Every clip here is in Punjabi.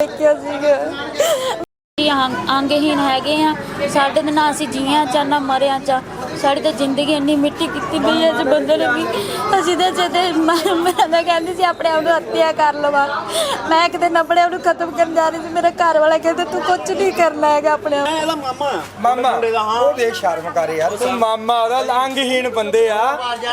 ਦੇਖਿਆ ਸੀਗਾ। ਅਸੀਂ ਅੰਗ- ਅੰਗਹੀਨ ਹੈਗੇ ਆ। ਸਾਡੇ ਦੇ ਨਾਲ ਅਸੀਂ ਜੀਆਂ ਚਾ ਨਾ ਮਰਿਆ ਚਾ ਸਾਡੀ ਤਾਂ ਜ਼ਿੰਦਗੀ ਇੰਨੀ ਮਿੱਟੀ ਕੀਤੀ ਪਈ ਐ ਇਸ ਬੰਦੇ ਨੇ ਵੀ ਅਸੀਂ ਤਾਂ ਜਦੇ ਮੈਂ ਮੈਂ ਤਾਂ ਕਹਿੰਦੀ ਸੀ ਆਪਣੇ ਆਪ ਨੂੰ ਹੱਤਿਆ ਕਰ ਲਵਾਂ। ਮੈਂ ਇੱਕ ਦਿਨ ਆਪਣੇ ਆਪ ਨੂੰ ਖਤਮ ਕਰਨ ਜਾ ਰਹੀ ਸੀ ਮੇਰਾ ਘਰ ਵਾਲਾ ਕਹਿੰਦਾ ਤੂੰ ਕੁਝ ਨਹੀਂ ਕਰਨਾ ਹੈਗਾ ਆਪਣੇ ਆਪ ਇਹਦਾ ਮਾਮਾ। ਮਾਮਾ। ਮੁੰਡੇ ਦਾ ਹਾਂ। ਉਹ ਦੇਖ ਸ਼ਰਮ ਕਰ ਯਾਰ ਤੂੰ ਮਾਮਾ ਉਹਦਾ ਲਾਂਘਹੀਣ ਬੰਦੇ ਆ।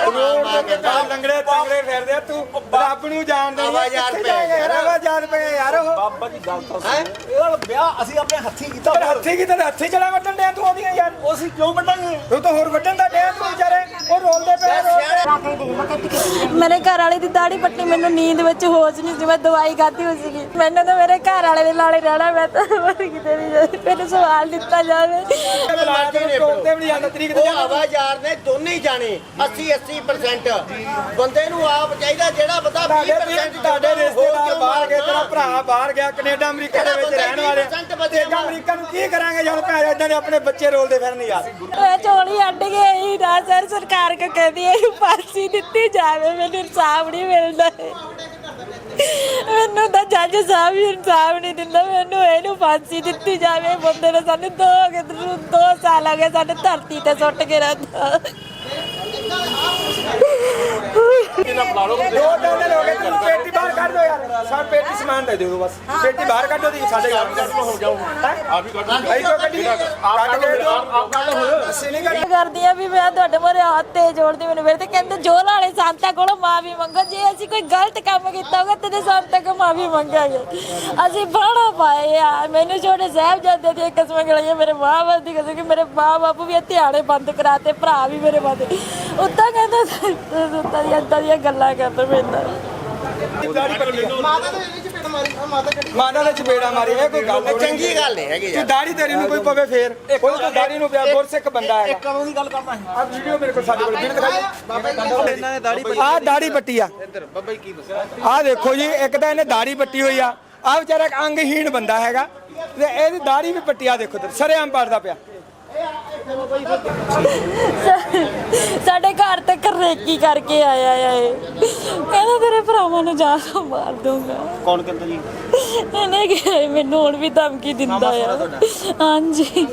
ਰੋਡ ਦੇ ਤਾਂ ਲੰਗੜੇ ਤੰਗੜੇ ਫਿਰਦੇ ਆ ਤੂੰ ਰੱਬ ਨੂੰ ਜਾਣਦਾ ਨਹੀਂ ਯਾਰ ਕਿੱਥੇ ਜਾ ਕੇ ਯਾਰ ਉਹ। ਬਾਬਾ ਦੀ ਗੱਲ ਤਾਂ ਸੁਣ। ਇਹਦਾ ਵਿਆਹ ਅਸੀਂ ਆਪਣੇ ਹੱਥੀਂ ਕੀਤਾ ਹੱਥੀ ਕਿਤੇ ਹੱਥੀ ਚੜਾ ਵੱਢਣ ਡਿਆ ਤੂੰ ਉਹਦੀਆਂ ਯਾਰ। ਉਹ ਅਸੀਂ ਕਿਉਂ ਵੱਢਾਂਗੇ? ਤੂੰ ਤਾਂ ਹੋਰ ਵੱਢਣ ਦਾ ਡਿਆ ਤੂੰ ਵਿਚਾਰੇ ਉਹ ਰੋਲਦੇ ਪਏ ਮੇਰੇ ਘਰ ਵਾਲੇ ਦੀ ਦਾੜੀ ਪੱਟੀ ਮੈਨੂੰ ਨੀਂਦ ਵਿੱਚ ਹੋਸ਼ ਨਹੀਂ ਸੀ ਮੈਂ ਦਵਾਈ ਖਾਧੀ ਹੋਈ ਸੀਗੀ। ਮੈਨੂੰ ਤਾਂ ਮੇਰੇ ਘਰ ਵਾਲੇ ਦੇ ਨਾਲ ਹੀ ਰਹਿਣਾ ਮੈਂ ਤਾਂ ਹੋਰ ਕਿਤੇ ਨਹੀਂ ਜਾਣਾ। ਮੈਨੂੰ ਸਵਾਲ ਦਿੱਤਾ ਜਾਵੇ। ਬੁਲਾਇਆ ਤੈਨੂੰ ਟੋਕ ਤੇ ਵੀ ਨਹੀਂ ਜਾਂਦਾ ਤਰੀਕ ਤੇ ਉਹ ਜਾਣਾ। ਆਵਾਜ਼ਾਰ ਨੇ ਦੋਨੇ ਹੀ ਜਾਣੇ 80 80% ਬੰਦੇ ਨੂੰ ਆਪ ਚਾਹੀਦਾ ਜਿਹੜਾ ਬੰਦਾ 20% ਤੁਹਾਡੇ ਰਿਸ਼ਤੇਦਾਰ ਬਾਹਰ ਗਏ ਤੇਰਾ ਭਰਾ ਬਾਹਰ ਗਿਆ ਕੈਨੇਡਾ ਅਮਰੀਕਾ ਦੇ ਵਿੱਚ ਰਹਿਣ ਵਾਲੇ। 20% ਤੇ ਅਮਰੀਕਾ ਨੂੰ ਕੀ ਕਰਾਂਗੇ ਯਾਰ ਭੈਣ ਇਦਾਂ ਦੇ ਆਪਣੇ ਬੱਚੇ ਰੋਲਦੇ ਫਿਰਨ ਯਾਰ? ਮੈਂ ਝੋਲੀ ਅੱਡ ਗਈ ਨਾ ਸਰ, ਸਰਕਾਰ ਕੋ ਕਹਿੰਦੀ ਹੈ ਫਾਂਸੀ ਦਿੱਤੀ ਜਾਵੇ, ਮੈਨੂੰ ਇਨਸਾਫ ਨਹੀਂ ਮਿਲਦਾ। ਮੈਨੂੰ ਤਾਂ ਜੱਜ ਸਾਹਿਬ ਵੀ ਇਨਸਾਫ ਨਹੀਂ ਦਿੰਦਾ, ਮੈਨੂੰ ਇਹਨੂੰ ਫਾਂਸੀ ਦਿੱਤੀ ਜਾਵੇ। ਬੰਦੇ ਨੇ ਸਾਨੂੰ ਦੋ ਕਿਧਰ ਦੋ ਸਾਲ ਹੋ ਗਏ, ਸਾਨੂੰ ਧਰਤੀ ਤੇ ਸੁੱਟ ਕੇ ਰੱਖਦਾ ਦੋ ਤਿੰਨ ਦਿਨ ਹੋ ਗਏ ਤੈਨੂੰ ਪੇਟੀ ਬਾਹਰ ਕੱਢ ਦੋ ਯਾਰ ਸਭ ਪੇਟੀ ਸਮਾਨ ਦੇ ਦਿਓ ਬਸ ਪੇਟੀ ਬਾਹਰ ਕੱਢੋ ਦੀ ਸਾਡੇ ਘਰ ਹੋ ਜਾਓ ਆ ਵੀ ਕੱਢ ਆਈ ਕੋ ਕੱਢੀ ਕੱਢ ਕੇ ਦੋ ਅਸੀਂ ਨਹੀਂ ਕੱਢ ਕਰਦੀ ਆ ਵੀ ਮੈਂ ਤੁਹਾਡੇ ਮੋਰੇ ਹੱਥ ਤੇ ਜੋੜਦੀ ਮੈਨੂੰ ਫਿਰ ਤੇ ਕਹਿੰਦੇ ਜੋ ਲਾਲੇ ਸੰਤਾਂ ਕੋਲੋਂ ਮਾਫੀ ਮੰਗੋ ਜੇ ਅਸੀਂ ਕੋਈ ਗਲਤ ਕੰਮ ਕੀਤਾ ਹੋਗਾ ਤੇ ਸੰਤਾਂ ਕੋਲ ਮਾਫੀ ਮੰਗਾਂਗੇ ਅਸੀਂ ਬਾਣਾ ਪਾਏ ਆ ਮੈਨੂੰ ਛੋਟੇ ਸਾਹਿਬਜ਼ਾਦੇ ਦੀਆਂ ਕਸਮਾਂ ਗਲਾਈਆਂ ਮੇਰੇ ਮਾਂ ਬਾਪ ਦੀ ਕਸਮ ਕਿ ਮੇਰੇ ਮਾਂ ਬਾਪ ਵੀ ਧਿਆਣੇ ਬੰਦ ਕਰਾਤੇ ਭਰਾ ਵੀ ਮੇਰੇ ਬੰਦ ਉੱਦਾਂ ਕਹਿੰਦਾ ਦੀਆਂ ਏਦਾਂ ਦੀਆਂ ਗੱਲਾਂ ਕਰਦਾ ਮੇਰੇ ਨਾਲ। ਮਾਤਾ ਨੇ ਚਪੇੜਾ ਮਾਰੀ ਇਹ ਕੋਈ ਗੱਲ ਚੰਗੀ ਗੱਲ ਨਹੀਂ ਹੈਗੀ ਤੂੰ ਦਾੜੀ ਤੇਰੀ ਨੂੰ ਕੋਈ ਪਵੇ ਫੇਰ। ਕੋਈ ਤਾਂ ਦਾੜੀ ਨੂੰ ਪਿਆ ਗੁਰਸਿੱਖ ਬੰਦਾ ਹੈਗਾ। ਕਦੋਂ ਦੀ ਗੱਲ ਕਰਨਾ ਹੈ ਆ ਵੀਡੀਓ ਮੇਰੇ ਕੋਲ ਸਾਡੇ ਕੋਲ ਵੀਡੀਓ ਦਿਖਾਈ ਇਹਨਾਂ ਨੇ ਦਾੜੀ ਪੱਟੀ ਆ ਦਾੜੀ ਪੱਟੀ ਆ। ਇੱਧਰ ਬਾਬਾ ਕੀ ਦੱਸਿਆ? ਆ ਦੇਖੋ ਜੀ ਇੱਕ ਤਾਂ ਇਹਨੇ ਦਾੜੀ ਪੱਟੀ ਹੋਈ ਆ। ਆ ਵਿਚਾਰਾ ਇੱਕ ਅੰਗਹੀਣ ਬੰਦਾ ਹੈਗਾ। ਤੇ ਇਹਦੀ ਦਾੜੀ ਵੀ ਪੱਟੀ ਆ ਦੇਖੋ ਤੇ ਸਰੇਆਮ ਪੜਦਾ ਪਿਆ। ਸਾਡੇ ਘਰ ਤੱਕ ਰੇਕੀ ਕਰਕੇ ਆਇਆ ਆ ਇਹ। ਕਹਿੰਦਾ ਤੇਰੇ ਭਰਾਵਾਂ ਨੂੰ ਜਾ ਕੇ ਮਾਰ ਦੂੰਗਾ ਕੌਣ ਕਹਿੰਦਾ ਜੀ? ਇਹਨੇ ਕਿਹਾ ਮੈਨੂੰ ਹੁਣ ਵੀ ਧਮਕੀ ਦਿੰਦਾ ਆ। ਹਾਂਜੀ।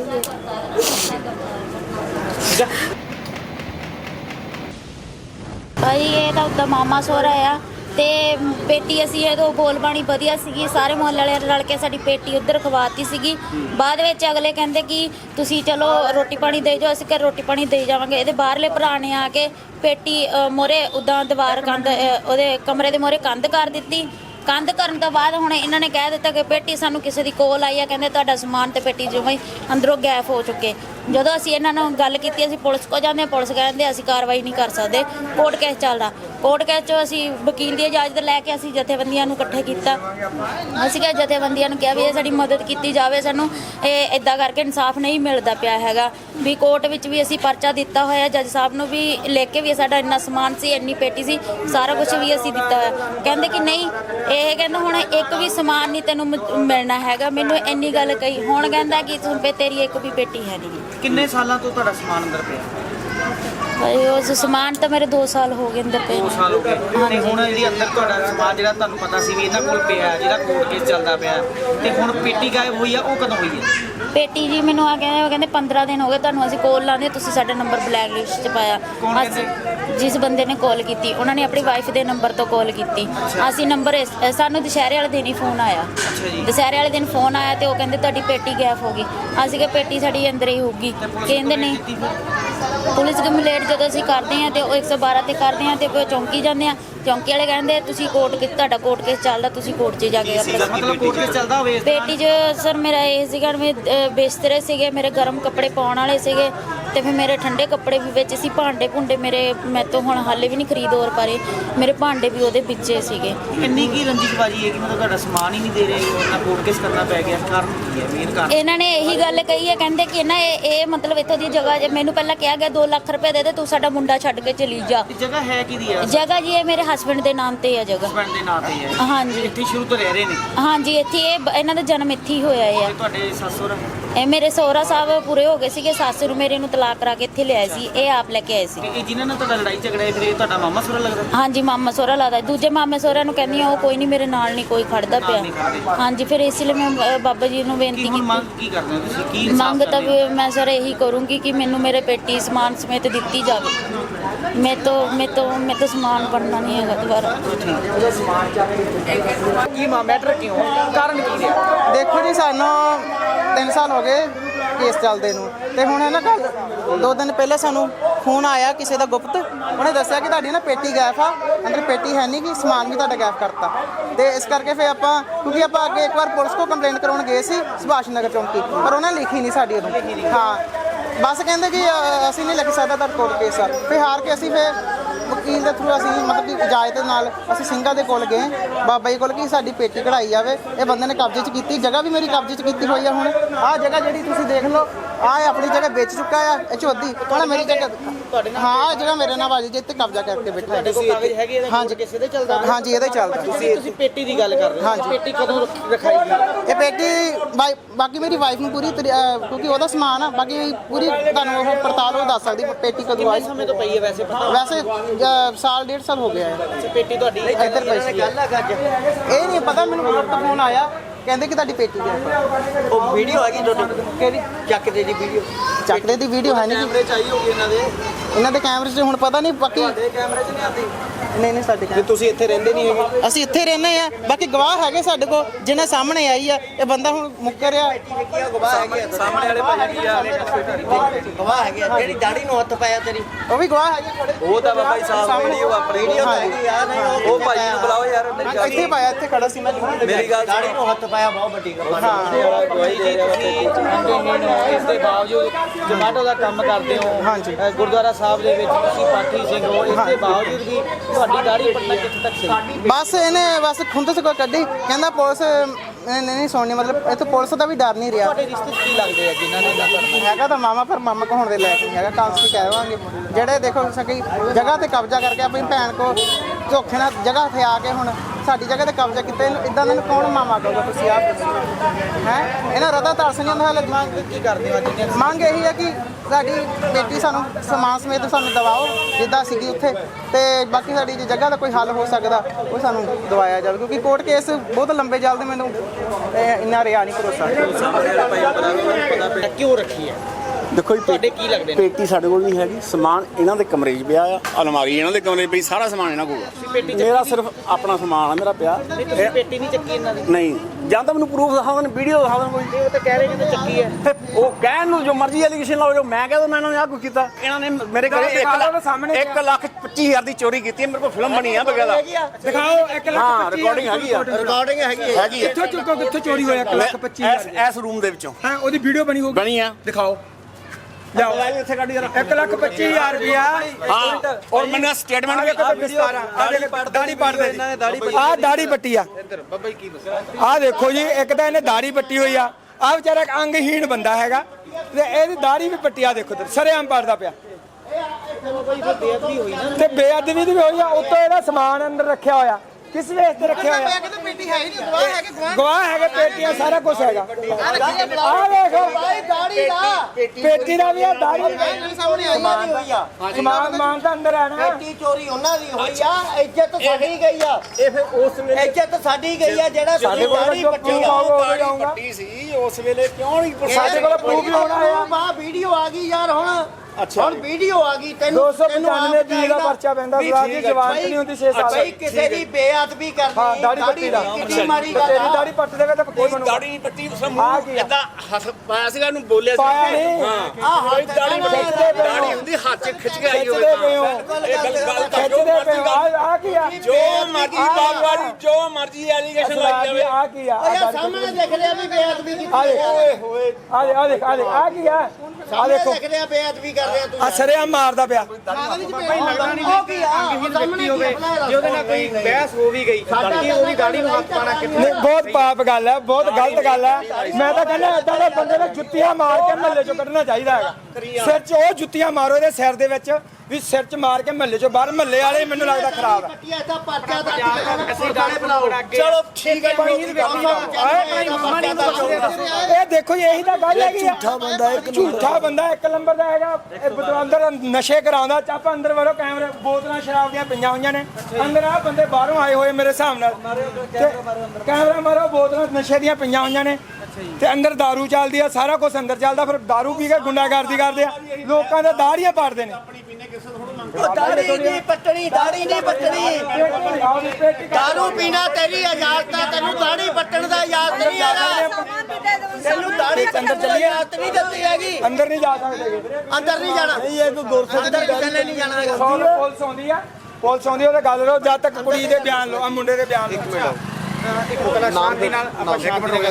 ਭਾਈ ਇਹ ਤਾਂ ਉੱਦਾਂ ਮਾਮਾ ਸੋਹਰਾ ਆ। ਤੇ ਪੇਟੀ ਅਸੀਂ ਇਹਦੋਂ ਬੋਲ ਬਾਣੀ ਵਧੀਆ ਸੀਗੀ ਸਾਰੇ ਮੁਹੱਲੇ ਵਾਲੇ ਰਲ ਕੇ ਸਾਡੀ ਪੇਟੀ ਉਧਰ ਖਵਾਤੀ ਸੀਗੀ। ਬਾਅਦ ਵਿੱਚ ਅਗਲੇ ਕਹਿੰਦੇ ਕਿ ਤੁਸੀਂ ਚਲੋ ਰੋਟੀ ਪਾਣੀ ਦੇ ਜਾਓ ਅਸੀਂ ਕਿ ਰੋਟੀ ਪਾਣੀ ਦੇ ਜਾਵਾਂਗੇ। ਇਹਦੇ ਬਾਹਰਲੇ ਭਰਾ ਨੇ ਆ ਕੇ ਪੇਟੀ ਮੋਰੇ ਉਦਾਂ ਦੀਵਾਰ ਕੰਧ ਅ, ਉਹਦੇ ਕਮਰੇ ਦੇ ਮੋਰੇ ਕੰਧ ਕਰ ਦਿੱਤੀ। ਕੰਧ ਕਰਨ ਤੋਂ ਬਾਅਦ ਹੁਣ ਇਹਨਾਂ ਨੇ ਕਹਿ ਦਿੱਤਾ ਕਿ ਪੇਟੀ ਸਾਨੂੰ ਕਿਸੇ ਦੀ ਕੋਲ ਆਈ ਆ ਕਹਿੰਦੇ ਤੁਹਾਡਾ ਸਮਾਨ ਤੇ ਪੇਟੀ ਜਿਵੇਂ ਹੀ ਅੰਦਰੋਂ ਗਾਇਬ ਹੋ ਚੁੱਕੇ। ਜਦੋਂ ਅਸੀਂ ਇਹਨਾਂ ਨਾਲ ਗੱਲ ਕੀਤੀ ਅਸੀਂ ਪੁਲਿਸ ਕੋ ਜਾਂਦੇ ਹਾਂ, ਪੁਲਿਸ ਕਹਿੰਦੇ ਅਸੀਂ ਕਾਰਵਾਈ ਨਹੀਂ ਕਰ ਸਕਦੇ ਕੋਰਟ ਕੇਸ ਚੱਲਦਾ। ਕੋਰਟ ਕੇਸ 'ਚੋਂ ਅਸੀਂ ਵਕੀਲ ਦੀ ਇਜਾਜ਼ਤ ਲੈ ਕੇ ਅਸੀਂ ਜਥੇਬੰਦੀਆਂ ਨੂੰ ਇਕੱਠੇ ਕੀਤਾ। ਅਸੀਂ ਕਿਹਾ ਜਥੇਬੰਦੀਆਂ ਨੂੰ ਕਿਹਾ ਵੀ ਇਹ ਸਾਡੀ ਮਦਦ ਕੀਤੀ ਜਾਵੇ ਸਾਨੂੰ ਇਹ ਇਦਾਂ ਕਰਕੇ ਇਨਸਾਫ ਨਹੀਂ ਮਿਲਦਾ ਪਿਆ ਹੈਗਾ। ਵੀ ਕੋਰਟ ਵਿੱਚ ਵੀ ਅਸੀਂ ਪਰਚਾ ਦਿੱਤਾ ਹੋਇਆ ਜੱਜ ਸਾਹਿਬ ਨੂੰ ਵੀ ਲੈ ਕੇ ਵੀ ਸਾਡਾ ਇੰਨਾ ਸਮਾਨ ਸੀ ਇੰਨੀ ਪੇਟੀ ਸੀ ਸਾਰਾ ਕੁਝ ਵੀ ਅਸੀਂ ਦਿੱਤਾ ਹੋਇਆ। ਕਹਿੰਦੇ ਕਿ ਨਹੀਂ ਇਹ ਕਹਿੰਦਾ ਹੁਣ ਇੱਕ ਵੀ ਸਮਾਨ ਨਹੀਂ ਤੈਨੂੰ ਮ- ਮਿਲਣਾ ਹੈਗਾ। ਮੈਨੂੰ ਇੰਨੀ ਗੱਲ ਕਹੀ। ਹੁਣ ਕਹਿੰਦਾ ਕਿ ਤੂੰ ਪੇ ਤੇਰੀ ਇੱਕ ਵੀ ਪੇਟੀ ਹੈ ਨਹੀਂ ਕਿੰਨੇ ਸਾਲਾਂ ਤੋਂ ਤੁਹਾਡਾ ਸਮਾਨ ਅੰਦਰ ਪਿਆ? ਭਾਈ ਉਸ ਸਮਾਨ ਤਾਂ ਮੇਰੇ 2 ਸਾਲ ਹੋ ਗਏ ਅੰਦਰ ਪਏ 2 ਨੂੰ। ਸਾਲ ਹੋ ਗਏ। ਤੇ ਹੁਣ ਜਿਹੜੀ ਅੰਦਰ ਤੁਹਾਡਾ ਸਮਾਨ ਜਿਹੜਾ ਤੁਹਾਨੂੰ ਪਤਾ ਸੀ ਵੀ ਇਹਨਾਂ ਕੋਲ ਪਿਆ ਹੈ, ਜਿਹੜਾ ਕੋਰਟ ਕੇਸ ਚੱਲਦਾ ਪਿਆ ਹੈ, ਤੇ ਹੁਣ ਪੇਟੀ ਗਾਇਬ ਹੋਈ ਆ ਉਹ ਕਦੋਂ ਹੋਈ ਹੈ ਪੇਟੀ ਜੀ ਮੈਨੂੰ ਆ ਕਹਿੰਦੇ ਉਹ ਕਹਿੰਦੇ 15 ਦਿਨ ਹੋ ਗਏ ਤੁਹਾਨੂੰ ਅਸੀਂ ਕਾਲ ਲਾਉਂਦੇ ਤੁਸੀਂ ਸਾਡਾ ਨੰਬਰ ਬਲੈਕ ਲਿਸਟ 'ਚ ਪਾਇਆ। ਕੌਣ ਅਸੀਂ- ਜਿਸ ਬੰਦੇ ਨੇ ਕਾਲ ਕੀਤੀ ਉਹਨਾਂ ਨੇ ਆਪਣੀ ਵਾਈਫ ਦੇ ਨੰਬਰ ਤੋਂ ਕਾਲ ਕੀਤੀ। ਅਸੀਂ ਨੰਬਰ ਇਸ- ਸਾਨੂੰ ਦੁਸ਼ਹਿਰੇ ਵਾਲੇ ਦਿਨ ਹੀ ਫੋਨ ਆਇਆ। ਅੱਛਾ ਜੀ। ਦੁਸਹਿਰੇ ਵਾਲੇ ਦਿਨ ਫੋਨ ਆਇਆ ਤੇ ਉਹ ਕਹਿੰਦੇ ਤੁਹਾਡੀ ਪੇਟੀ ਗਾਇਬ ਹੋ ਗਈ। ਅਸੀਂ ਕਿਹਾ ਪੇਟੀ ਸਾਡੀ ਅੰਦਰ ਹੀ ਹੋਊਗੀ। ਕਹਿੰਦੇ ਨਹੀਂ। ਪੁਲਿਸ ਕੰਪਲੇਂਟ ਜਦੋਂ ਅਸੀਂ ਕਰਦੇ ਆ ਤੇ ਉਹ 112 ਤੇ ਕਰਦੇ ਆ ਤੇ ਫਿਰ ਚੌਂਕੀ ਜਾਂਦੇ ਆ ਚੌਂਕੀ ਵਾਲੇ ਕਹਿੰਦੇ ਤੁਸੀਂ ਕੋਰਟ ਕਿ ਤੁਹਾਡਾ ਕੋਰਟ ਕੇਸ ਚੱਲਦਾ ਤੁਸੀਂ ਕੋਰਟ 'ਚ ਜਾ ਕੇ ਆਪਣਾ ਮਤਲਬ ਕੋਰਟ ਕੇਸ ਚੱਲਦਾ ਹੋਵੇ ਇਸ ਤਰ੍ਹਾਂ? ਪੇਟੀ 'ਚ ਸਰ ਮੇਰਾ ਇਹ ਸੀਗਾ ਅਹ, ਬਿਸਤਰੇ ਸੀਗੇ ਮੇਰੇ ਗਰਮ ਕੱਪੜੇ ਪਾਉਣ ਵਾਲੇ ਸੀਗੇ ਤੇ ਫਿਰ ਮੇਰੇ ਠੰਡੇ ਕੱਪੜੇ ਵੀ ਵਿੱਚ ਸੀ ਭਾਂਡੇ ਭੁੰਡੇ ਮੇਰੇ ਮੈਂ ਤੋਂ ਹੁਣ ਹਾਲੇ ਵੀ ਨਹੀਂ ਖਰੀਦ ਹੋਰ ਪਾਰੇ ਮੇਰੇ ਭਾਂਡੇ ਵੀ ਉਹਦੇ ਵਿੱਚੇ ਸੀਗੇ। ਇੰਨੀ ਕੀ ਰੰਜਿਸ਼ਬਾਜੀ ਹੈ ਕਿ ਮਤਲਬ ਤੁਹਾਡਾ ਸਮਾਨ ਹੀ ਨਹੀਂ ਦੇ ਰਹੇ ਉਹਨਾਂ ਕੋਰਟ ਕੇਸ ਕਰਨਾ ਪੈ ਗਿਆ ਕਾਰਨ ਕੀ ਹੈ? ਮੇਨ ਕਾਰਨ? ਇਹਨਾਂ ਨੇ ਇਹੀ ਗੱਲ ਕਹੀ ਹੈ ਕਹਿੰਦੇ ਕਿ ਨਾ ਇਹ ਇਹ ਮਤਲਬ ਇੱਥੋਂ ਦੀ ਜਗ੍ਹਾ ਜੇ ਮੈਨੂੰ ਪਹਿਲਾਂ ਕਿਹਾ ਗਿਆ 2 ਲੱਖ ਰੁਪਏ ਦੇ ਦੇ ਤੂੰ ਸਾਡਾ ਮੁੰਡਾ ਛੱਡ ਕੇ ਚਲੀ ਜਾ। ਇਹ ਜਗ੍ਹਾ ਹੈ ਕਿਹਦੀ ਹੈ ਜਗ੍ਹਾ ਜੀ ਇਹ ਮੇਰੇ ਹਸਬੰਡ ਦੇ ਨਾਮ ਤੇ ਹੈ ਜਗ੍ਹਾ। ਹਸਬੰਡ ਦੇ ਨਾਂ ਤੇ ਹੈ ਹਾਂਜੀ। ਇੱਥੇ ਸ਼ੁਰੂ ਤੋਂ ਰਹਿ ਰਹੇ ਨੇ? ਹਾਂਜੀ ਇੱਥੇ ਇਹ ਬ- ਇਹਨਾਂ ਦਾ ਜਨਮ ਇੱਥੇ ਹੀ ਹੋਇਆ ਹੈ ਤੇ ਤੁਹਾਡੇ ਸੱਸੁਰ ਇਹ ਮੇਰੇ ਸਹੁਰਾ ਸਾਹਿਬ ਪੂਰੇ ਹੋ ਗਏ ਸੀਗੇ ਸੱਸ ਨੂੰ ਮੇਰੇ ਨੂੰ ਤਲਾਕ ਕਰਾ ਕੇ ਇੱਥੇ ਲਿਆਏ ਸੀ ਇਹ ਆਪ ਲੈ ਕੇ ਆਏ ਸੀ। ਇਹ ਜਿਨ੍ਹਾਂ ਨਾਲ ਤੁਹਾਡਾ ਲੜਾਈ ਝਗੜਾ ਹੈ ਫਿਰ ਇਹ ਤੁਹਾਡਾ ਮਾਮਾ ਸੁਰਾ ਲੱਗਦਾ? ਹਾਂਜੀ ਮਾਮਾ ਸੋਹਰਾ ਲਾਦਾ ਦੂਜੇ ਮਾਮੇ ਸੋਹਰਿਆਂ ਨੂੰ ਕਹਿੰਦੀ ਆ ਉਹ ਕੋਈ ਨਹੀਂ ਮੇਰੇ ਨਾਲ ਨਹੀਂ ਕੋਈ ਖੜਦਾ ਪਿਆ। ਹਾਂਜੀ ਫਿਰ ਇਸ ਲਈ ਮੈਂ ਅ, ਬਾਬਾ ਜੀ ਨੂੰ ਕੀ ਬੇਨਤੀ ਹੁਣ ਕੀਤੀ। ਮੰਗ ਕੀ ਕਰਦੇ ਹੋ ਤੁਸੀਂ? ਕੀ ਇਨਸਾਫ ਮੰਗ ਤਾਂ ਵੀ ਮੈਂ ਸਰ ਇਹੀ ਕਰੂੰਗੀ ਕਿ ਮੈਨੂੰ ਮੇਰੇ ਪੇਟੀ ਸਮਾਨ ਸਮੇਤ ਦਿੱਤੀ ਜਾਵੇ। ਮੈਂ ਤੋਂ ਮੈਂ ਤੋਂ ਮੈਂ ਤੋਂ ਸਮਾਨ ਬਣਨਾ ਨਹੀਂ ਹੈਗਾ ਦੁਬਾਰਾ। ਕੀ ਮਾ ਮੈਟਰ ਕਿਉਂ ਕਾਰਨ ਕੀ ਰਿਹਾ? ਦੇਖੋ ਜੀ ਸਾਨੂੰ 3 ਸਾਲ ਹੋ ਗਏ ਕੇਸ ਚੱਲਦੇ ਨੂੰ। ਤੇ ਹੁਣ ਇਹਨਾਂ ਕੱਲ ਦੋ ਦਿਨ ਪਹਿਲਾਂ ਸਾਨੂੰ ਫੋਨ ਆਇਆ ਕਿਸੇ ਦਾ ਗੁਪਤ। ਉਹਨੇ ਦੱਸਿਆ ਕਿ ਤੁਹਾਡੀ ਨਾ ਪੇਟੀ ਗਾਇਬ ਆ, ਅੰਦਰ ਪੇਟੀ ਹੈ ਨਹੀਂ ਕਿ ਸਮਾਨ ਵੀ ਤੁਹਾਡਾ ਗਾਇਬ ਕਰਤਾ। ਤੇ ਇਸ ਕਰਕੇ ਫਿਰ ਆਪਾਂ, ਕਿਉਂਕਿ ਆਪਾਂ ਅੱਗੇ ਇੱਕ ਵਾਰ ਪੁਲਿਸ ਕੋ ਕੰਪਲੇਂਟ ਕਰਾਉਣ ਗਏ ਸੀ, ਸੁਭਾਸ਼ ਨਗਰ ਚੌਂਕੀ, ਪਰ ਉਹਨਾਂ ਲਿਖੀ ਨਹੀਂ ਸਾਡੀ ਉਦੋਂ। ਹਾਂ। ਬਸ ਕਹਿੰਦੇ ਕਿ ਅਸੀਂ ਨਹੀਂ ਲਿਖ ਸਕਦਾ ਤੁਹਾਡਾ ਕੋਰਟ ਕੇਸ ਆ। ਫਿਰ ਹਾਰ ਕੇ ਅਸੀਂ ਫਿਰ ਵਕੀਲ ਦੇ ਥਰੂ ਅਸੀਂ ਮਤਲਬ ਕਿ ਇਜਾਜ਼ਤ ਦੇ ਨਾਲ ਅਸੀਂ ਸਿੰਘਾਂ ਦੇ ਕੋਲ ਗਏ। ਬਾਬਾ ਜੀ ਕੋਲ ਕਿ ਸਾਡੀ ਪੇਟੀ ਕਢਾਈ ਜਾਵੇ। ਇਹ ਬੰਦੇ ਨੇ ਕਬਜ਼ੇ 'ਚ ਕੀਤੀ, ਜਗ੍ਹਾ ਵੀ ਮੇਰੀ ਕਬਜ਼ੇ 'ਚ ਕੀਤੀ ਹੋਈ ਆ ਹੁਣ। ਆਹ ਜਗ੍ਹਾ ਜਿਹੜੀ ਤੁਸੀਂ ਦੇਖ ਲਓ ਆਹ ਆਪਣੀ ਜਗ੍ਹਾ ਵੇਚ ਚੁੱਕਾ ਆ ਇਹ 'ਚੋਂ ਅੱਧੀ ਹੁਣ ਮੇਰੀ ਜਗ੍ਹਾ ਹਾਂ ਆਹ ਜਗ੍ਹਾ ਮੇਰੇ ਨਾਲ ਬਾਜੀ ਜਿੱਤੇ ਕਬਜ਼ਾ ਕਰਕੇ ਬੈਠਾ ਹੈ। ਕੋਲ ਕਾਗਜ਼ ਹੈਗੇ ਇਹਦਾ ਹਾਂਜੀ। ਕਿਸੇ ਦੇ ਚੱਲਦਾ ਹਾਂਜੀ ਇਹਦਾ ਹੀ ਚੱਲਦਾ ਤੁਸੀਂ ਤੁਸੀਂ ਪੇਟੀ ਦੀ ਗੱਲ ਕਰ ਰਹੇ ਹੋ। ਪੇਟੀ ਕਦੋਂ ਰੱਖ- ਰਖਾਈ ਗਈ ਇਹ ਪੇਟੀ ਬਾਈ- ਬਾਕੀ ਮੇਰੀ ਵਾਈਫ ਨੂੰ ਪੂਰੀ ਤਰੀ- ਅਹ ਕਿਉਂਕਿ ਉਹਦਾ ਸਮਾਨ ਆ ਬਾਕੀ ਪੂਰੀ ਤੁਹਾਨੂੰ ਉਹ ਪੜਤਾਲ ਉਹ ਦੱਸ ਸਕਦੀ ਪੇਟੀ ਕਦੋਂ ਆਈ। ਸਮੇਂ ਤੋਂ ਪਈ ਹੈ ਵੈਸੇ ਪਤਾ ਵੈਸੇ ਅਹ, ਸਾਲ ਡੇਢ ਸਾਲ ਹੋ ਗਿਆ ਹੈ। ਪੇਟੀ ਤੁਹਾਡੀ ਇੱਧਰ ਪਈ ਸੀ। ਗੱਲ ਆ ਗੱਜ ਇਹ ਨਹੀਂ ਪਤਾ ਮੈਨੂੰ ਫੋਨ ਆਇਆ। ਕਹਿੰਦੇ ਕਿ ਤੁਹਾਡੀ ਪੇਟੀ ਹੈ ਉਹ ਵੀਡੀਓ ਗਈ ਤੁਹਾਡੀ ਕਿਹੜੀ? ਚੱਕ ਦੇ ਵੀਡੀਓ। ਚੱਕਦੇ ਦੀ ਵੀਡੀਓ ਹੈ ਨਹੀਂ ਕੈਮਰੇ ਚਾਹੀ ਹੋਗੀ ਇਹਨਾਂ ਦੇ। ਇਹਨਾਂ ਦੇ ਕੈਮਰੇ 'ਚ ਹੁਣ ਪਤਾ ਨਹੀਂ ਬਾਕੀ ਕੈਮਰੇ 'ਚ ਨਹੀਂ ਆਉਂਦੀ। ਨਹੀਂ ਨਹੀਂ ਸਾਡੇ ਕੈਮਰੇ ਤੁਸੀਂ ਇੱਥੇ ਰਹਿੰਦੇ ਨਹੀਂ ਹੈਗੇ? ਅਸੀਂ ਇੱਥੇ ਰਹਿੰਦੇ ਆ ਬਾਕੀ ਗਵਾਹ ਹੈਗੇ ਸਾਡੇ ਕੋਲ ਜਿਹਨੇ ਸਾਹਮਣੇ ਆਈ ਆ ਇਹ ਬੰਦਾ ਹੁਣ ਮੁੱਕਰ ਰਿਹਾ। ਗਵਾਹ ਹੈਗੇ ਸਾਹਮਣੇ ਵਾਲੇ ਭਾਈ ਕੀ ਆ? ਗਵਾਹ ਹੈਗੇ ਆ। ਜਿਹੜੀ ਦਾੜੀ ਨੂੰ ਹੱਥ ਪਾਇਆ ਤੇਰੀ? ਉਹ ਵੀ ਗਵਾਹ ਹੈਗੇ ਉਹ ਤਾਂ ਬਾਬਾ ਜੀ ਸਾਹਿਬ ਵੀਡੀਓ ਆਪਣੀ ਵੀਡੀਓ ਤਾਂ ਹੈਗੀ ਆ ਨਹੀਂ ਉਹ ਭਾਈ ਨੂੰ ਬੁਲਾਓ ਯਾਰ ਮੇਰੀ ਗੱਲ ਇੱਥੇ ਪਾਇਆ ਇੱਥੇ ਖੜਾ ਸੀ ਮੈਂ ਮੇਰੀ ਗੱਲ ਦਾੜੀ ਨੂੰ ਹੱਥ ਪਾਇਆ ਬਹੁਤ ਵੱਡੀ ਗੱਲ ਹਾਂ। ਕੋਈ ਜੀ ਤੁਸੀਂ ਹੋ ਇਸ ਦੇ ਬਾਵਜੂਦ ਜਮਾਟੋ ਦਾ ਕੰਮ ਕਰਦੇ ਹੋ। ਹਾਂਜੀ। ਗੁਰਦੁਆਰਾ ਸਾਹਿਬ ਦੇ ਵਿੱਚ ਤੁਸੀਂ ਪਾਠੀ ਸਿੰਘ ਹੋ। ਇਸ ਦੇ ਬਾਵਜੂਦ ਵੀ ਤੁਹਾਡੀ ਦਾੜੀ ਪੱਟਣਾ ਕਿੱਥੇ ਤੱਕ ਸਹੀ? ਬਸ ਇਹਨੇ ਬਸ ਖੁੰਦਸ ਕੋ ਕੱਢੀ। ਕਹਿੰਦਾ ਪੁਲਿਸ ਇਹਨੇ ਨਹੀਂ ਸੁਣਨੀ ਮਤਲਬ ਇੱਥੇ ਪੁਲਿਸ ਦਾ ਵੀ ਡਰ ਨਹੀਂ ਰਿਹਾ। ਤੁਹਾਡੇ ਰਿਸ਼ਤੇ 'ਚ ਕੀ ਲੱਗਦੇ ਆ ਜਿਨ੍ਹਾਂ ਨੇ ਨਾ ਕਰਨਾ? ਹੈਗਾ ਤਾਂ ਮਾਮਾ ਪਰ ਮਾਮਾ ਕੋ ਹੁਣ ਦੇ ਲੈ ਕੇ ਨਹੀਂ ਹੈਗਾ ਕਾਂਸੀ ਕਹਿਵਾਂਗੇ ਜਿਹੜੇ ਦੇਖੋ ਸਕੀ ਜਗ੍ਹਾ ਤੇ ਕਬਜ਼ਾ ਕਰਕੇ ਆਪਣੀ ਭੈਣ ਕੋ ਧੋਖੇ ਨਾਲ ਜਗ੍ਹਾ ਤੇ ਆ ਕੇ ਹੁਣ ਸਾਡੀ ਜਗ੍ਹਾ ਤੇ ਕਬਜ਼ਾ ਕੀਤਾ ਇਹਨੂੰ ਇਦਾਂ ਦਾ ਕੌਣ ਮਾਮਾ ਕਹੂਗਾ ਤੁਸੀਂ ਆਪ ਦੱਸੋ। ਹੈ? ਇਹਨਾਂ ਰਦਾ ਤਰਸ ਨਹੀਂ ਹੁੰਦਾ ਹਾਲੇ ਮੰਗ ਕੀ ਕਰਦੇ ਹੋ ਮੰਗ ਇਹੀ ਹੈ ਕਿ ਸਾਡੀ ਬੇਟੀ ਸਾਨੂੰ ਸਮਾਨ ਸਮੇਤ ਸਾਨੂੰ ਦਵਾਓ ਜਿੱਦਾਂ ਸੀਗੀ ਉੱਥੇ। ਤੇ ਬਾਕੀ ਸਾਡੀ ਜੇ ਜਗ੍ਹਾ ਦਾ ਕੋਈ ਹੱਲ ਹੋ ਸਕਦਾ ਉਹ ਸਾਨੂੰ ਦਵਾਇਆ ਜਾਵੇ ਕਿਉਂਕਿ ਕੋਰਟ ਕੇਸ ਬਹੁਤ ਲੰਬੇ ਚੱਲਦੇ ਮੈਨੂੰ ਇੰਨਾ ਰਿਆ ਨਹੀਂ ਭਰੋਸਾ। ਕਿਉਂ ਰੱਖੀ ਹੈ? ਦੇਖੋ ਜੀ ਤੁਹਾਡੇ ਕੀ ਲੱਗਦੇ ਨੇ? ਪੇਟੀ ਸਾਡੇ ਕੋਲ ਨਹੀਂ ਹੈਗੀ ਸਮਾਨ ਇਹਨਾਂ ਦੇ ਕਮਰੇ 'ਚ ਪਿਆ ਆ। ਅਲਮਾਰੀ ਇਹਨਾਂ ਦੇ ਕਮਰੇ 'ਚ ਪਈ ਸਾਰਾ ਸਮਾਨ ਇਹਨਾਂ ਕੋਲ ਆ। ਪੇਟੀ ਮੇਰਾ ਸਿਰਫ ਆਪਣਾ ਸਮਾਨ ਆ ਮੇਰਾ ਪਿਆ। ਨਹੀਂ ਤੁਸੀਂ ਪੇਟੀ ਨਹੀਂ ਚੱਕੀ ਇਹਨਾਂ ਦੀ? ਨਹੀਂ। ਜਾਂ ਤਾਂ ਮੈਨੂੰ ਪ੍ਰੂਫ ਦਿਖਾਉਣ ਵੀਡੀਓ ਦਿਖਾਉਣ ਕੋਈ। ਉਹ ਤਾਂ ਕਹਿ ਰਹੇ ਕਿ ਚੱਕੀ ਹੈ। ਤੇ ਉਹ ਕਹਿਣ ਨੂੰ ਜੋ ਮਰਜ਼ੀ ਐਲੀਗੇਸ਼ਨ ਲਾਓ ਜੋ ਮੈਂ ਕਹਿੰਦਾ ਮੈਂ ਇਹਨਾਂ ਨੇ ਆਹ ਕੁਝ ਕੀਤਾ। ਇਹਨਾਂ ਨੇ ਮੇਰੇ ਘਰੇ ਦਿਖਾ 1 ਲੱਖ ਸਾਹਮਣੇ 1 ਲੱਖ 25 ਹਜ਼ਾਰ ਦੀ ਚੋਰੀ ਕੀਤੀ ਹੈ ਮੇਰੇ ਕੋਲ ਫਿਲਮ ਬਣੀ ਆ ਬਗੈਰਾ ਦਿਖਾਓ 1 ਲੱਖ ਹਾਂ ਰਿਕਾਰਡਿੰਗ ਹੈਗੀ ਆ। ਰਿਕਾਰਡਿੰਗ ਹੈਗੀ ਹੈ ਹੈਗੀ ਆ। ਕਿੱਥੋਂ ਚੁੱਕੋ ਕਿੱਥੋਂ ਚੋਰੀ ਹੋਇਆ 1 ਲੱਖ 25 ਇਸ ਇਸ ਰੂਮ ਦੇ ਵਿੱਚੋਂ। ਹਾਂ ਉਹਦੀ ਵੀਡੀਓ ਬਣੀ ਹੋਊਗੀ? ਬਣੀ ਆ। ਦਿਖਾਓ। ਲਿਆਓ ਇੱਥੇ ਕੱਢੀ ਜਰਾ 1 ਲੱਖ 25000 ਰੁਪਿਆ ਹਾਂ ਔਰ ਮੈਨੂੰ ਸਟੇਟਮੈਂਟ ਵੀ ਦਾੜੀ ਪੱਟਦੇ ਇਹਨਾਂ ਨੇ ਦਾੜੀ ਪੱਟੀ ਆ। ਦਾੜੀ ਪੱਟੀ ਆ। ਆ ਦੇਖੋ ਜੀ ਇੱਕ ਤਾਂ ਇਹਨੇ ਦਾੜੀ ਪੱਟੀ ਹੋਈ ਆ। ਆ ਵਿਚਾਰਾ ਅੰਗਹੀਣ ਬੰਦਾ ਹੈਗਾ। ਤੇ ਇਹਦੀ ਦਾੜੀ ਵੀ ਪੱਟੀ ਆ ਦੇਖੋ ਤੇ ਸਰੇਆਮ ਪੜਦਾ ਪਿਆ। ਤੇ ਬੇਅਦਬੀ ਦੀ ਵੀ ਹੋਈ ਆ ਉੱਤੋਂ ਇਹਦਾ ਸਮਾਨ ਅੰਦਰ ਰੱਖਿਆ ਹੋਇਆ। ਕਿਸ ਵੇਸ ਤੇ ਰੱਖਿਆ ਹੋਇਆ? ਕਹਿੰਦਾ ਬੇਟੀ ਹੈ ਹੀ ਨਹੀਂ ਗਵਾਹ ਹੈਗੇ ਗਵਾਹ ਗਵਾਹ ਹੈਗੇ ਪੇਟੀਆਂ ਸਾਰਾ ਕੁਝ ਹੈਗਾ। ਆ ਦੇਖੋ ਦਾੜੀ ਦਾ। ਪੇਟੀ ਦਾ ਵੀ ਆ ਦਾੜੀ ਮੇਰੇ ਸਾਹਮਣੇ ਆਈ ਆ ਹੋਈ ਆ। ਸਮਾਨ ਮਾਨ ਤਾਂ ਅੰਦਰ ਆਣਾ ਪੇਟੀ ਚੋਰੀ ਉਹਨਾਂ ਦੀ ਹੋਈ ਆ ਇੱਜ਼ਤ ਸਾਡੀ ਗਈ ਆ। ਇਹ ਫਿਰ ਉਸ ਵੇਲੇ ਇੱਜ਼ਤ ਸਾਡੀ ਗਈ ਆ ਜਿਹੜਾ ਸਾਡੇ ਕੋਲ ਦਾੜੀ ਜੋ ਪੱਟੀ ਆ। ਉਹ ਜਾਊਗਾ ਪੱਟੀ ਸੀ ਉਸ ਵੇਲੇ ਕਿਉਂ ਨਹੀਂ ਸਾਡੇ ਕੋਲ ਵੀ ਹੋਣਾ ਆ। ਆ ਵੀਡੀਓ ਆ ਗਈ ਯਾਰ ਹੁਣ। ਅੱਛਾ। ਹੁਣ ਵੀਡੀਓ ਆ ਗਈ ਤੈਨੂੰ 295 ਆਪ ਦੀ ਦਾ ਪਰਚਾ ਪੈਂਦਾ ਸਰਾਜ ਦੀ ਜਵਾਨ ਨਹੀਂ ਹੁੰਦੀ 6 ਸਾਲ ਬਈ ਕਿਸੇ ਦੀ ਬੇਅਦਬੀ ਕਰਨੀ ਹਾਂ ਦਾੜੀ ਪੱਟੀ ਦਾ। ਕਿੰਨੀ ਤੇ ਗੱਲ ਤੇਰੀ ਦਾੜੀ ਪੱਟ ਦੇਗਾ ਤਾਂ ਕੋਈ ਬਣੂਗਾ? ਦਾੜੀ ਨਹੀਂ ਪੱਟੀ ਉਸ ਮੂੰਹ? ਇਦਾਂ ਹੱਥ ਪਾਇਆ ਸੀਗਾ ਇਹਨੂੰ ਬੋਲਿਆ ਸੀ। ਨਹੀਂ। ਆ ਹੱਥ ਦਾੜੀ ਪਏ ਦਾੜੀ ਹੋ। ਹੁੰਦੀ ਹੱਥ 'ਚ ਖਿੱਚ ਕੇ ਆਈ ਹੋਵੇ ਹੋ। ਇਹ ਗੱਲ ਗੱਲ ਤਾਂ ਜੋ ਮਰਜ਼ੀ ਹੋ। ਗੱਲ ਆ ਕੀ ਆ? ਜੋ ਮਰਜ਼ੀ ਬਾਬਾ ਜੀ ਜੋ ਮਰਜ਼ੀ ਐਲੀਗੇਸ਼ਨ ਲਾਈ ਜਾਵੇ। ਆ ਕੀ ਆ? ਸਾਹਮਣੇ ਦੇਖ ਰਿਹਾ ਵੀ ਬੇਅਦਬੀ ਕੀਤੀ ਆ ਹੋਏ ਆ। ਦੇਖ ਆ ਦੇਖ ਆ ਦੇਖ ਆ ਕੀ ਆ? ਆ ਦੇਖੋ। ਦੇਖ ਰਿਹਾ ਬੇਅਦਬੀ ਕਰ ਰਿਹਾ ਤੂੰ ਆ ਸਰੇਆਮ ਮਾਰਦਾ ਪਿਆ। ਉਹ ਕੀ ਆ ਸਾਹਮਣੇ ਕੀ ਆਪਣਾ ਜੇ ਉਹਦੇ ਨਾਲ ਕੋਈ ਬਹਿਸ ਹੋ ਵੀ ਗਈ ਸਾਡੀ ਉਹਦੀ ਦਾੜੀ ਨੂੰ ਹੱਥ ਪਾਣਾ ਕਿੱਥੇ? ਨਹੀਂ ਬਹੁਤ ਪਾਪ ਗੱਲ ਹੈ ਬਹੁਤ ਗਲਤ ਗੱਲ ਹੈ। ਮੈਂ ਤਾਂ ਕਹਿੰਦਾ ਏਦਾਂ ਦੇ ਬੰਦੇ ਨੂੰ ਜੁੱਤੀਆਂ ਮਾਰ ਕੇ ਮਹੱਲੇ ਚੋਂ ਕੱਢਣਾ ਚਾਹੀਦਾ ਹੈਗਾ। ਸਿਰ 'ਚ ਉਹ ਜੁੱਤੀਆਂ ਮਾਰੋ ਇਹਦੇ ਸਿਰ ਦੇ ਵਿੱਚ। ਵੀ ਸਿਰ 'ਚ ਮਾਰ ਕੇ ਮਹੱਲੇ ਚੋਂ ਬਾਹਰ ਮਹੱਲੇ ਵਾਲੇ ਮੈਨੂੰ ਲੱਗਦਾ ਖਰਾਬ ਹੈ ਪੱਟੀਆ ਤਾਂ ਪਰਚਾ ਦਾ ਅਸੀਂ ਦਾੜੀ ਬਣਾਉਣ ਅੱਗੇ ਚਲੋ ਠੀਕ ਹੈ ਪਨੀਰ ਵੇਖੀ ਜਾਓ ਆਏ ਭਾਈ ਮਾਮਾ ਨਹੀਂ ਇਹ ਦੇਖੋ ਜੀ ਇਹੀ ਤਾਂ ਗੱਲ ਹੈਗੀ ਆ। ਝੂਠਾ ਬੰਦਾ ਇੱਕ ਝੂਠਾ ਬੰਦਾ ਇੱਕ ਨੰਬਰ ਦਾ ਹੈਗਾ। ਇਹ ਬਦਵੰਦਰ ਨਸ਼ੇ ਕਰਾਉਂਦਾ ਚੱਪ ਅੰਦਰ ਵਰੋ ਕੈਮਰੇ ਬੋਤਲਾਂ ਸ਼ਰਾਬ ਦੀਆਂ ਪਈਆਂ ਹੋਈਆਂ ਨੇ। ਅੰਦਰ ਆ ਬੰਦੇ ਬਾਹਰੋਂ ਆਏ ਹੋਏ ਮੇਰੇ ਹਿਸਾਬ ਨਾਲ। ਕੈਮਰਾ ਮਾਰੋ ਬੋਤਲਾਂ ਨਸ਼ੇ ਦੀਆਂ ਪਈਆਂ ਹੋਈਆਂ ਨੇ। ਤੇ ਅੰਦਰ दारू ਚੱਲਦੀ ਆ ਸਾਰਾ ਕੁਝ ਅੰਦਰ ਚੱਲਦਾ ਫਿਰ दारू ਪੀ ਕੇ ਗੁੰਡਾਗਰਦੀ ਕਰਦੇ ਆ ਲੋਕਾਂ ਦੇ ਦਾੜੀਆਂ ਪਾੜਦੇ ਨੇ ਦਾੜੀ ਨਹੀਂ ਪੱਟਣੀ ਦਾੜੀ ਨਹੀਂ ਪੱਟਣੀ ਦਾਰੂ ਪੀਣਾ ਤੇਰੀ ਇਜਾਜ਼ਤ ਹੈ ਤੈਨੂੰ ਦਾੜੀ ਪੱਟਣ ਦਾ ਇਜਾਜ਼ਤ ਨਹੀਂ ਹੈਗਾ ਤੈਨੂੰ ਦਾੜੀ ਪੱਟਣ ਦੀ ਇਜਾਜ਼ਤ ਨਹੀਂ ਦਿੱਤੀ ਹੈਗੀ ਅੰਦਰ ਨਹੀਂ ਜਾ ਸਕਦੇ ਅੰਦਰ ਨਹੀਂ ਜਾਣਾ ਨਹੀਂ ਇਹ ਕੋਈ ਗੁਰਸਿੱਖ ਅੰਦਰ ਕਿਸੇ ਨੇ ਨਹੀਂ ਜਾਣਾ ਹੈਗਾ ਸੌ ਪੁਲਿਸ ਆਉਂਦੀ ਆ ਪੁਲਿਸ ਆਉਂਦੀ ਉਹਦੇ ਗੱਲ ਲਓ ਜਦ ਤੱਕ ਕੁੜੀ ਦੇ ਬਿਆਨ ਲਓ ਆ ਮੁੰਡੇ ਦੇ ਬਿਆਨ ਲਓ ਨਾਮ ਦੇ ਨਾਲ ਆਪਾਂ ਇੱਕ ਮਿੰਟ